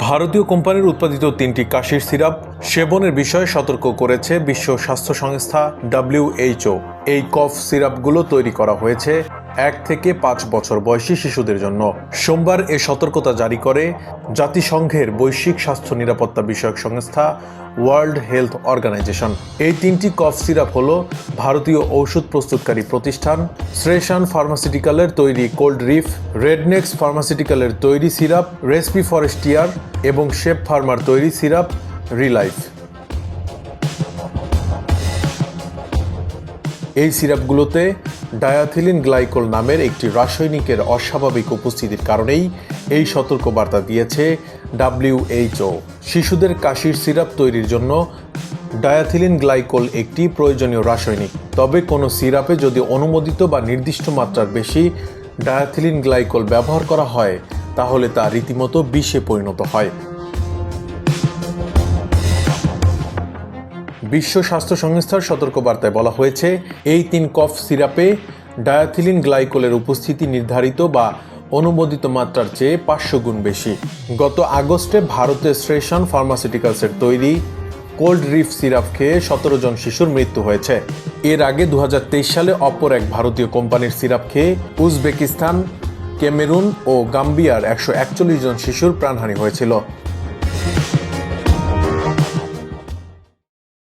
ভারতীয় কোম্পানির উৎপাদিত তিনটি কাশির সিরাপ সেবনের বিষয়ে সতর্ক করেছে বিশ্ব স্বাস্থ্য সংস্থা ডাব্লিউএইচও এই কফ সিরাপগুলো তৈরি করা হয়েছে এক থেকে পাঁচ বছর বয়সী শিশুদের জন্য। সোমবার এ সতর্কতা জারি করে জাতিসংঘের বৈশ্বিক স্বাস্থ্য নিরাপত্তা বিষয়ক সংস্থা ওয়ার্ল্ড হেলথ অর্গানাইজেশন। এই তিনটি কফ সিরাপ হল ভারতীয় ঔষধ প্রস্তুতকারী প্রতিষ্ঠান, শ্রেশান ফার্মাসিউটিক্যালের তৈরি কোল্ড রিফ, রেডনেক্স ফার্মাসিউটিক্যালের তৈরি সিরাপ, রেসপি ফরেস্টিয়ার এবং শেপ ফার্মার তৈরি সিরাপ, রিলাইফ। এই সিরাপগুলোতে ডায়াথিলিন গ্লাইকোল নামের একটি রাসায়নিকের অস্বাভাবিক উপস্থিতির কারণেই এই সতর্কবার্তা দিয়েছে ডাব্লিউএইচও শিশুদের কাশির সিরাপ তৈরির জন্য ডায়াথিলিন গ্লাইকোল একটি প্রয়োজনীয় রাসায়নিক। তবে কোনো সিরাপে যদি অনুমোদিত বা নির্দিষ্ট মাত্রার বেশি ডায়াথিলিন গ্লাইকোল ব্যবহার করা হয়, তাহলে তা রীতিমতো বিষে পরিণত হয়। বিশ্ব স্বাস্থ্য সংস্থার সতর্কবার্তায় বলা হয়েছে, এই তিন কফ সিরাপে ডায়াথিলিন গ্লাইকোলের উপস্থিতি নির্ধারিত বা অনুমোদিত মাত্রার চেয়ে পাঁচশো গুণ বেশি। গত আগস্টে ভারতের শ্রেশন ফার্মাসিউটিক্যালসের তৈরি কোল্ড রিফ সিরাপ খেয়ে সতেরো জন শিশুর মৃত্যু হয়েছে। এর আগে দু হাজার তেইশ সালে অপর এক ভারতীয় কোম্পানির সিরাপ খেয়ে উজবেকিস্তান কেমেরুন ও গাম্বিয়ার একশো একচল্লিশ জন শিশুর প্রাণহানি হয়েছিল।